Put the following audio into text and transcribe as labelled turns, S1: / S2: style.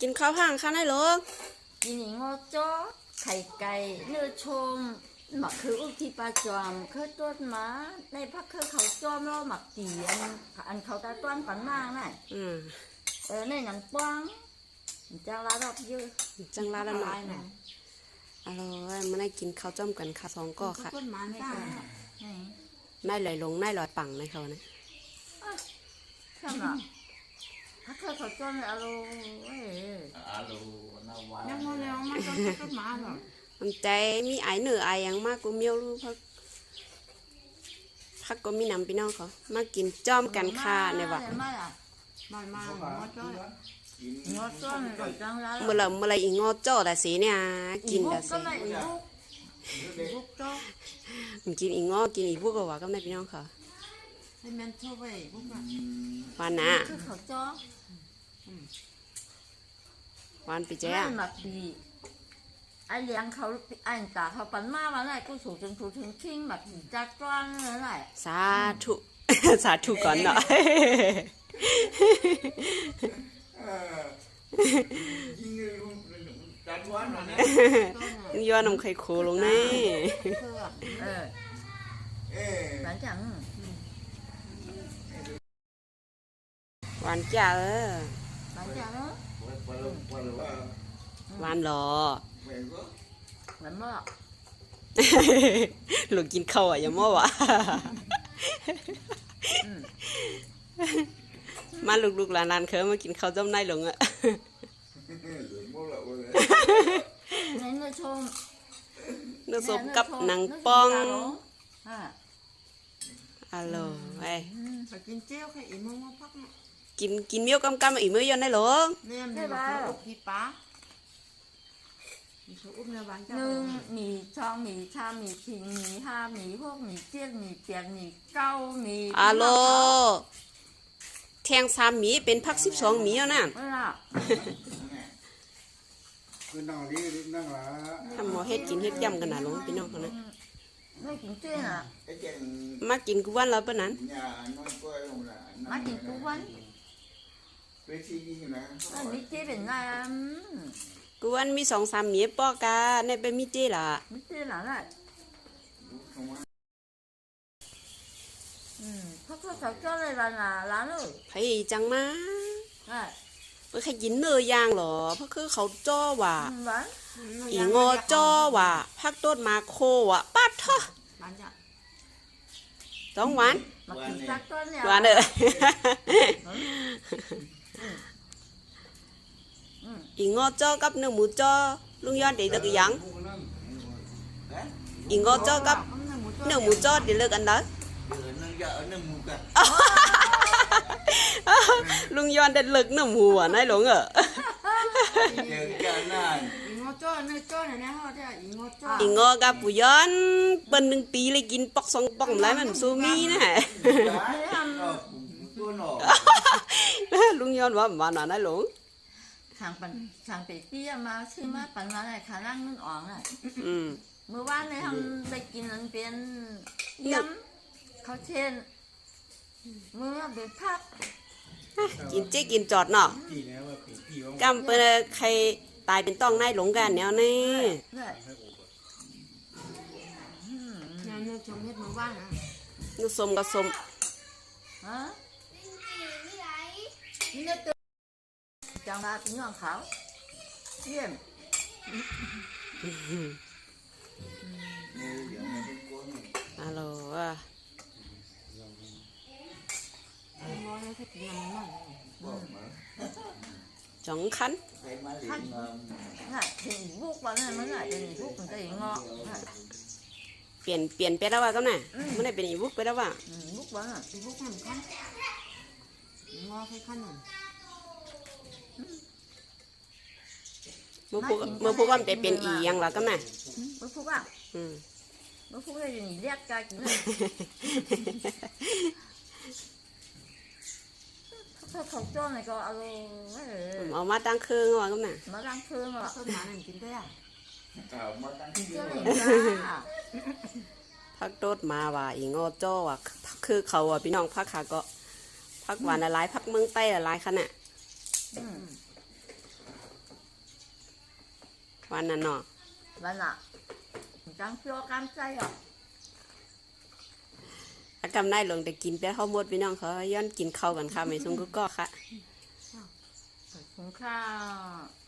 S1: กินข้าวห่างข้าได้หรอ
S2: กินอีงอจ้อไข่ไก่เนื้อชมหมักคืออุทิปลาจอมเคยต้นมาในพักเคยเขาจอมแล้วหมักตีอันอันเขาตาต้นปันมากน่ะ
S1: อืม
S2: เออในหนังป้องจังละดอกเยอะ
S1: จังลาละหน่อยอร่อยมาได้กินข้าวจ้อมกันค่ะสองก่อค่ะ
S3: ต้นไม้ไม่ได้
S2: ไหน
S1: ได้ลอยลงได้ลอยปังในเขานะ
S2: ใช่ไหม พักเคยเขาจอมเลยอร่อยเอ้ย
S4: Alo, nó qua.
S3: ยังโมแล้วมันต้นต้นไม้หรอ
S1: มันใจมีไอเหนือไออย่างมากกูเมียวรู้พักพักก็มีนำพี่น้องเขามากินจ้อมกันค่ะเนี่ยว่ะ
S2: มาอะ
S3: มามาหัวจ้อย
S2: งอจ้อมเลยจังละ
S1: เมื่อไรเมื่อไรอีงอจ้อแต่สีเนี่ยกินแต่
S2: ก็
S1: สี
S2: ไม่อีก
S3: ลูกจ้อ
S1: มันกินอีงอกินอีพวกก็ว่าก็ได้พี่น้องเขา
S3: ให้แมนโชว์ไปพวกนั้น
S1: วานนะ
S2: คือเขาจ้อ
S1: วานปีเจ้
S2: ไม่หมักดีไอเลี้ยงเขาไอ้ตาเขาปันมาวันไหนกูสูงจนถูถึงคิงหมักดีจักจ้อนเลยไหน
S1: สาธุสาธุก่อนเนาะ
S4: Đánh quá rồi nè.
S1: ย้อนนำไข่โคลงนี่
S3: เพื่อ
S2: เออ
S4: Ê,
S2: หลังจาก
S1: หวานจ้าเออ วานหรอ
S4: Mẹ có.
S2: เหมือนว่า
S1: หลูกกินข้าวอะอย่ามั่ววะมาลูกๆหลานๆเคยมากินข้าวจ้มได้หลงอะ
S4: Lượn bố lậu rồi.
S2: ในเนื้อชม
S1: นึกสมกับหนังป้อง
S2: อ่า
S1: อะโลไอ้
S3: ไปกินเจ้าแค่อีโมมาพักเนี่ย
S1: กินกินเมี้ยวกำกำอีกมื้อย้อนได้หลง
S3: เนี่ยมีมาคือพี่ป้ามีชูอุ้มในบ้านเจ้า
S2: หนึ่งหมีช่องหมีชามหมีขิงหมีห้าหมีพวกหมีเจี๊ยบหมีเปียกหมีเก้าหมี
S1: อะโลแทงสามหมีเป็นพักสิบสองหมีแล้วนะ
S2: ไม่ล่ะ
S4: Cứ nào đi, đi năng là.
S1: ทำหมอเฮ็ดกินเฮ็ดย่ำกันนะหลงพี่น้องเขานะ
S2: ไม่กินเจี๊ยบอะ
S4: Cái chèn
S1: มากินกูวันแล้วปะนั้น
S4: nhà nó coi không là.
S2: มากินทุกวัน
S4: Cái chi gì nè.
S2: แล้วมีเจี๊ยบเป็นไงอะอืม
S1: กูวันมีสองสามหมีปอกาในเป็นมีเจล่ะ
S2: มีเจี๊ยบหลังอะ
S4: Không á.
S2: อืมเขาก็เขาเจ้าเลยร้านอะร้านเลย
S1: ไผจังมา
S2: อะ
S1: เพื่อใครกินเนื้อย่างเหรอเพราะคือเขาจ้อว่า
S2: อืมหวาน
S1: อีงอจ้อว่าพักต้นมาโคว่ะปัดเถอะ
S3: บ้านเจ้า
S1: สองหวาน
S2: มากินสักต้นเนี่ย
S1: หวานเด้อ อีงอจ้อกับเนื้อหมูจ้อลุงย้อนเด็กเลิกอีหยังอีงอจ้อกับเนื้อหมูจ้อเด็กเลิกอันเด้อลุงย้อนเด็กเลิกเนื้อหมูอะนายหลงเออ
S4: Chờ cho nó.
S3: อีโมจ้อยเนี่ยจ้อยเนี่ยเขาะอีโมจ้อย
S1: อีงอกับปู่ย้อนเปิ้นหนึ่งปีเลยกินปอกสองปอกหลายมันซูมีนะ
S4: Cái. Nó cũng có nổ.
S1: ลุงย้อนว่าหวานหวานนายหลง
S2: ทางปันทางไปเตี้ยมาซื้อมาปันมาไหนขาล่างนุ่นอ่องอะ
S1: อืม
S2: เมื่อวานเนี่ยทำได้กินอันเป็นยำเขาเช่นเมื่อเป็นพับ
S1: กินเจ๊กินจอดเนาะ
S4: Chị nếu mà bị chị không.
S1: กำเปิ้นใครตายเป็นต้องนายหลงกันแนวนี้
S2: เนี่ย
S3: เนี่ยเนี่ยชมเฮ็ดมาบ้านนะ
S1: นุสมกับสม
S2: ฮะ นี่เนี่ยตัวจังหวะเป็นของเขาเยี่ยม
S4: Nếu giờ này không có này.
S1: ฮัลโหลอะ
S3: อีโมเนี่ยแค่กินมันมัน
S4: Bỏ mà.
S1: จองคัน
S4: Thấy má liền ngon.
S2: น่ะถึงบุกวันนั้นมันน่ะเป็นบุกมันจะอีงอน่ะ
S1: เปลี่ยนเปลี่ยนไปแล้วว่าก็น่ะมันได้เป็นอีบุกไปแล้วว่า
S2: อืมบุกวันน่ะ
S3: อีพวกนั้นขั้น อีโมแค่ขั้นนั่น
S1: เมื่อพวกเมื่อพวกว่ามันไปเป็นอีหยังล่ะก็น่ะ
S2: บุกอะ
S1: อืม
S2: บุกเลยอย่างนี้เรียกกันนะถ้าเขาจ้องเนี่ยก็เอาเออ
S1: เอามาตั้งเครื่องว่าก็น่ะ
S2: มาล้างเครื่องอะ
S3: ต้นไม้นั่นกินได้อะ
S4: Ờ, má tăng
S2: กิน
S4: kia
S2: เจ้าห
S4: rồi.
S2: นึ่งจ้า
S1: พักโตดมาว่าอีงอจ้อว่าคือเขาอะพี่น้องพักขาก็ พักหวานละลายพักเมืองใต้ละลายขนาด
S2: อืม
S1: วันนั้นเนาะ
S2: วันละจังเชื่อกันใจอะ
S1: อากำได้ลงแต่กินแต่ข้าวหมดพี่น้องเขาย้อนกินข้าวกันค่ะไม่ซุงก็ก็ค่ะ
S2: สงคราม